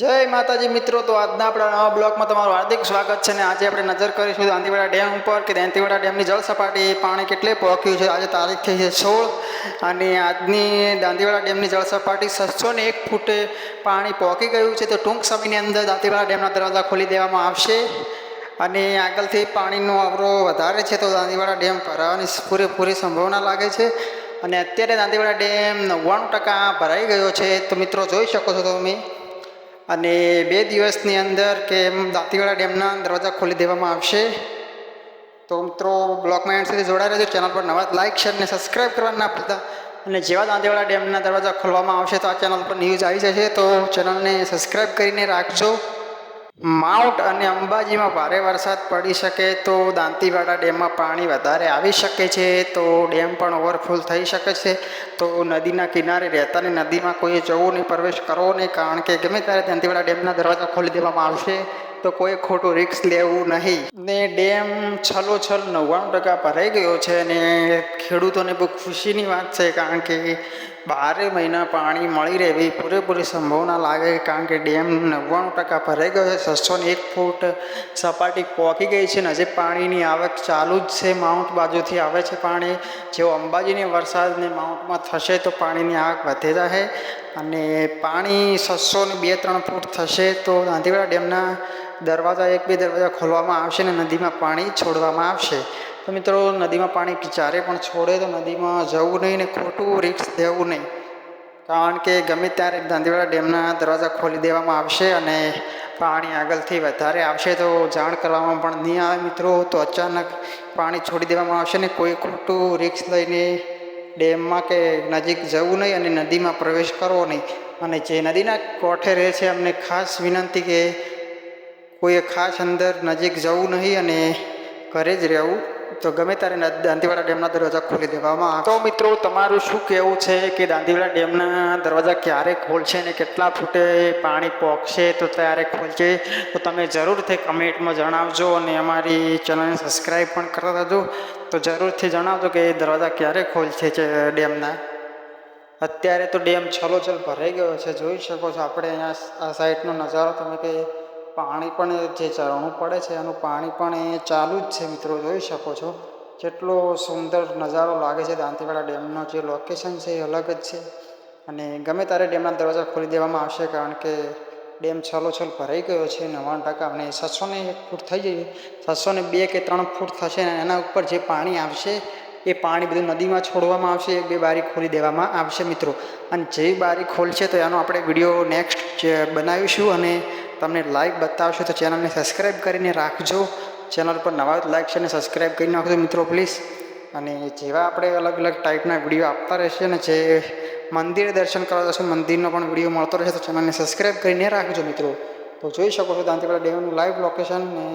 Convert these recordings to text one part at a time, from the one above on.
જય માતાજી, મિત્રો, તો આજના આપણા નવા બ્લોકમાં તમારું હાર્દિક સ્વાગત છે ને આજે આપણે નજર કરીશું દાંતીવાડા ડેમ ઉપર કે દાંતીવાડા ડેમની જળ સપાટી પાણી કેટલે પહોંચ્યું છે. આજે તારીખ થઈ છે સોળ અને આજની દાંતીવાડા ડેમની જળ સપાટી છસો ને એક ફૂટે પાણી પહોંચી ગયું છે. તો ટૂંક સમયની અંદર દાંતીવાડા ડેમના દરવાજા ખોલી દેવામાં આવશે અને આગળથી પાણીનો આવરો વધારે છે તો દાંતીવાડા ડેમ ભરાવાની પૂરેપૂરી સંભાવના લાગે છે. અને અત્યારે દાંતીવાડા ડેમ નવ્વાણું ટકા ભરાઈ ગયો છે. તો મિત્રો, જોઈ શકો છો તમે અને બે દિવસની અંદર કે દાંતીવાડા ડેમના દરવાજા ખોલી દેવામાં આવશે. તો મિત્રો, બ્લોકમાં એન્ડ સુધી જોડાઈ રહેજો. ચેનલ પર નવા લાઇક શેર અને સબસ્ક્રાઈબ કરવા ના ભૂલતા અને જેવા દાંતીવાડા ડેમના દરવાજા ખોલવામાં આવશે તો આ ચેનલ પર ન્યૂઝ આવી જશે. તો ચેનલને સબસ્ક્રાઈબ કરીને રાખજો. માઉન્ટ અને અંબાજીમાં ભારે વરસાદ પડી શકે તો દાંતીવાડા ડેમમાં પાણી વધારે આવી શકે છે, તો ડેમ પણ ઓવરફુલ થઈ શકે છે. તો નદીના કિનારે રહેતા ને નદીમાં કોઈએ જવું નહીં પ્રવેશ કરવો નહીં કારણ કે ગમે ત્યારે દાંતીવાડા ડેમના દરવાજા ખોલી દેવામાં આવશે, તો કોઈ ખોટું રિસ્ક લેવું નહીં. ને ડેમ છલોછલ નવ્વાણું ટકા ભરાઈ ગયો છે અને ખેડૂતોને બહુ ખુશીની વાત છે, કારણ કે બારે મહિના પાણી મળી રહેવી પૂરેપૂરી સંભાવના લાગે કારણ કે ડેમ નવ્વાણું ટકા ભરાઈ ગયો છે. છસો ને એક ફૂટ સપાટી પહોંચી ગઈ છે ને હજી પાણીની આવક ચાલુ જ છે. માઉન્ટ બાજુથી આવે છે પાણી. જેવો અંબાજીની વરસાદને માઉન્ટમાં થશે તો પાણીની આવક વધે જશે અને પાણી છસો ને બે ત્રણ ફૂટ થશે તો દાંતીવાડા ડેમના દરવાજા, એક બે દરવાજા ખોલવામાં આવશે ને નદીમાં પાણી છોડવામાં આવશે. તો મિત્રો, નદીમાં પાણી જ્યારે પણ છોડે તો નદીમાં જવું નહીં ને ખોટું રિક્સ દેવું નહીં. કારણ કે ગમે ત્યારે દાંતીવાડા ડેમના દરવાજા ખોલી દેવામાં આવશે અને પાણી આગળથી વધારે આવશે તો જાણ કરવામાં પણ નહીં આવે મિત્રો, તો અચાનક પાણી છોડી દેવામાં આવશે ને કોઈ ખોટું રિક્સ લઈને ડેમમાં કે નજીક જવું નહીં અને નદીમાં પ્રવેશ કરવો નહીં. અને જે નદીના કોઠે રહે છે અમને ખાસ વિનંતી કે કોઈએ ખાસ અંદર નજીક જવું નહીં અને ઘરે જ રહેવું તો ગમે ત્યારે દાંતીવાડા ડેમના દરવાજા ખોલી દેવામાં તો મિત્રો, તમારું શું કહેવું છે કે દાંતીવાડા ડેમના દરવાજા ક્યારે ખોલશે ને કેટલા ફૂટે પાણી પહોંચશે તો ત્યારે ખોલશે તો તમે જરૂરથી કમેન્ટમાં જણાવજો અને અમારી ચેનલને સબસ્ક્રાઈબ પણ કરતા રહેજો. તો જરૂરથી જણાવજો કે એ દરવાજા ક્યારે ખોલશે ડેમના? અત્યારે તો ડેમ છલોછલ ભરાઈ ગયો છે. જોઈ શકો છો આપણે અહીંયા આ સાઈડનો નજારો. તમે કે પાણી પણ જે ઝરણું પડે છે, એનું પાણી પણ એ ચાલુ જ છે મિત્રો, જોઈ શકો છો. કેટલો સુંદર નજારો લાગે છે દાંતીવાડા ડેમનો, જે લોકેશન છે એ અલગ જ છે. અને ગમે ત્યારે ડેમના દરવાજા ખોલી દેવામાં આવશે, કારણ કે ડેમ છલોછલ ભરાઈ ગયો છે, નવ્વાણું ટકા અને સાતસો ને એક ફૂટ થઈ જઈએ સાતસો ને બે કે ત્રણ ફૂટ થશે અને એના ઉપર જે પાણી આવશે, એ પાણી બધું નદીમાં છોડવામાં આવશે, એક બે બારી ખોલી દેવામાં આવશે મિત્રો. અને જે બારી ખોલશે તો એનો આપણે વીડિયો નેક્સ્ટ બનાવીશું અને તમને લાઈક બતાવશો તો ચેનલને સબસ્ક્રાઈબ કરીને રાખજો. ચેનલ પર નવા લાઈક છે અને સબસ્ક્રાઈબ કરી નાખજો મિત્રો પ્લીઝ અને જેવા આપણે અલગ અલગ ટાઈપના વીડિયો આપતા રહેશે ને જે મંદિરે દર્શન કરવા જશે, મંદિરનો પણ વીડિયો મળતો રહેશે તો ચેનલને સબસ્ક્રાઈબ કરીને રાખજો મિત્રો. તો જોઈ શકો છો દાંતીવાડા ડેમનું લાઈવ લોકેશન ને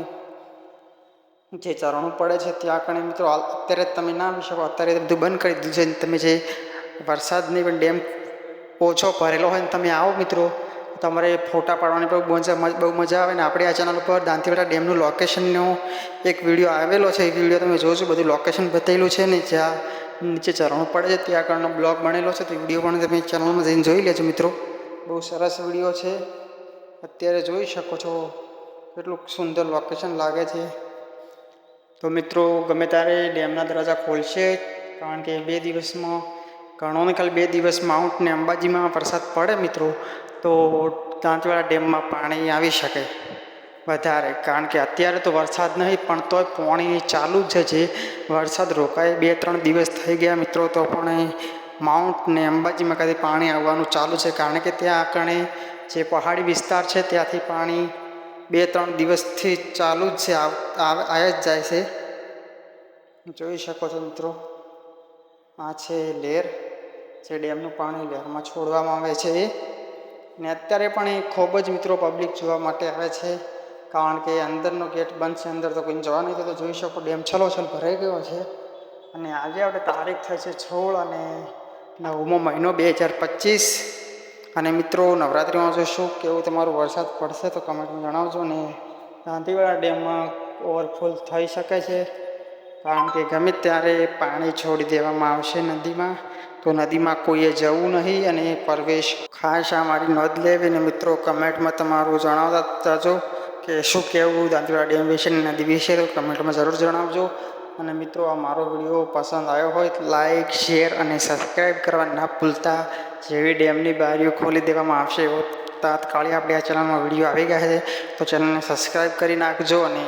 જે ચરણું પડે છે ત્યાં કણે મિત્રો અત્યારે તમે ના આવી શકો. અત્યારે બધું બંધ કરી દીધું છે. તમે જે વરસાદની પણ ડેમ ઓછો ભરેલો હોય ને તમે આવો મિત્રો. તમારે ફોટા પાડવાની પણ મજા બહુ મજા આવે ને આપણે આ ચેનલ ઉપર દાંતીવાડા ડેમનું લોકેશનનો એક વીડિયો આવેલો છે. એ વીડિયો તમે જોજો. બધું લોકેશન બતાવેલું છે ને જ્યાં નીચે ચરણો પડે છે, ત્યાં આગળનો બ્લોગ બનેલો છે. તો વીડિયો પણ તમે ચેનલમાં જઈને જોઈ લેજો મિત્રો. બહુ સરસ વીડિયો છે. અત્યારે જોઈ શકો છો કેટલું સુંદર લોકેશન લાગે છે. તો મિત્રો, ગમે ત્યારે ડેમના દરવાજા ખોલશે, કારણ કે બે દિવસમાં ઘણો ને બે દિવસ માઉન્ટ ને અંબાજીમાં વરસાદ પડે મિત્રો, તો દાંતવાડા ડેમમાં પાણી આવી શકે વધારે. કારણ કે અત્યારે તો વરસાદ નહીં, પણ તોય પાણી ચાલુ જ છે. વરસાદ રોકાય બે ત્રણ દિવસ થઈ ગયા મિત્રો, તો પણ માઉન્ટ ને અંબાજીમાં કદી પાણી આવવાનું ચાલુ છે. કારણ કે ત્યાં આગળ જે પહાડી વિસ્તાર છે, ત્યાંથી પાણી બે ત્રણ દિવસથી ચાલુ જ છે, આવ- આવ- આવ્યા જ જાય છે. જોઈ શકો છો મિત્રો, આ છે લેર. જે ડેમનું પાણી લહેરમાં છોડવામાં આવે છે. ને અત્યારે પણ એ ખૂબ જ મિત્રો પબ્લિક જોવા માટે આવે છે. કારણ કે અંદરનો ગેટ બંધ છે, અંદર તો કોઈ જવા નહીં તો જોઈ શકો ડેમ છલોછલ ભરાઈ ગયો છે. અને આજે આપણે તારીખ થઈ છે સોળ અને નવમો મહિનો બે હજાર પચીસ. અને મિત્રો, નવરાત્રિમાં જો શું કેવું તમારું વરસાદ પડશે તો કમેન્ટમાં જણાવજો ને દાંતીવાડા ડેમમાં ઓવરફુલ થઈ શકે છે. કારણ કે ગમે ત્યારે પાણી છોડી દેવામાં આવશે નદીમાં. તો નદીમાં કોઈએ જવું નહીં અને પરવેશ ખાસ આ મારી નોંધ લેવી? અને મિત્રો, કમેન્ટમાં તમારું જણાવતા જજો કે શું કહેવું દાંતીવાડા ડેમ વિશે નદી વિશે, તો કમેન્ટમાં જરૂર જણાવજો. અને મિત્રો, આ મારો વીડિયો પસંદ આવ્યો હોય તો લાઈક, શેર અને સબસ્ક્રાઈબ કરવા ના ભૂલતા. જેવી ડેમની બારીઓ ખોલી દેવામાં આવશે એવો તાત્કાલિક આપણે આ ચેનલમાં વીડિયો આવી ગયા છે. તો ચેનલને સબસ્ક્રાઈબ કરી નાખજો અને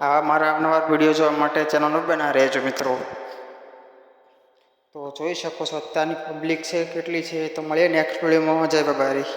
આવા મારા અવનવા વીડિયો જોવા માટે ચેનલ બનાવી રહેજો મિત્રો. તો જોઈ શકો છો અત્યારની પબ્લિક છે, કેટલી છે તો મળીએ નેક્સ્ટ વિડીયોમાં જય બાબારી